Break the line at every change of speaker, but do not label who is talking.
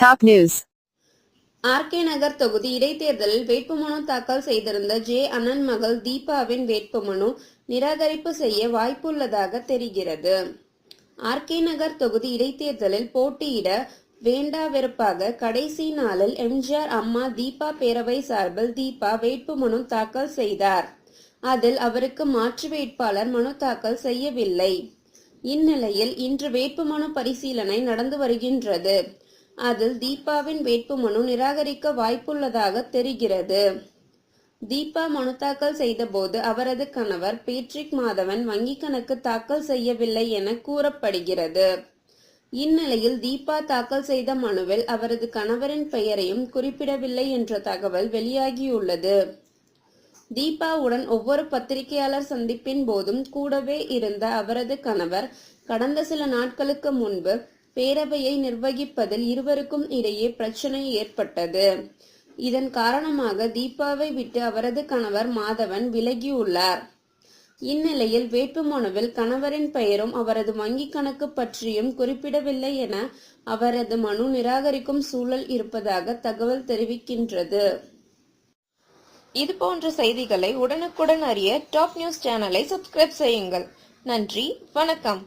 Top news
RK நகர் தொகுதி இடைத்தேர்தலில் வேட்புமனு தாக்கல் செய்திருந்த ஜே. அனன் மகள் தீபாவின் வேட்புமனு நிராகரிப்பு செய்ய வாய்ப்புள்ளதாக தெரிகிறது. ஆர்கே நகர் தொகுதி இடைத்தேர்தலில் போட்டியிட வேண்டா வெறுப்பாக கடைசி நாளில் எம்ஜிஆர் அம்மா தீபா பேரவை சார்பில் தீபா வேட்புமனு தாக்கல் செய்தார். அதில் அவருக்கு மாற்று வேட்பாளர் மனு தாக்கல் செய்யவில்லை. இந்நிலையில் இன்று வேட்புமனு பரிசீலனை நடந்து வருகின்றது. அதில் தீபாவின் வேட்புமனு நிராகரிக்க வாய்ப்புள்ளதாக தெரிகிறது. தீபா மனு தாக்கல் செய்தபோது அவரது கணவர் பேட்ரிக் மாதவன் வங்கிக் கணக்கு தாக்கல் செய்யவில்லை என கூறப்படுகிறது. இந்நிலையில் தீபா தாக்கல் செய்த மனுவில் அவரது கணவரின் பெயரையும் குறிப்பிடவில்லை என்ற தகவல் வெளியாகியுள்ளது. தீபாவுடன் ஒவ்வொரு பத்திரிகையாளர் சந்திப்பின் போதும் கூடவே இருந்த அவரது கணவர் கடந்த சில நாட்களுக்கு முன்பு பேரவையை நிர்வகிப்பதில் இருவருக்கும் இடையே பிரச்சனை ஏற்பட்டது. இதன் காரணமாக தீபாவை விட்டு அவரது கணவர் மாதவன் விலகியுள்ளார். இந்நிலையில் வேட்புமனுவில் கணவரின் பெயரும் அவரது வங்கிக் கணக்கு பற்றியும் குறிப்பிடவில்லை என அவரது மனு நிராகரிக்கும் சூழல் இருப்பதாக தகவல் தெரிவிக்கின்றது. இது போன்ற செய்திகளை உடனுக்குடன் அறிய டாப் நியூஸ் சேனலை சப்ஸ்கிரைப் செய்யுங்கள். நன்றி வணக்கம்.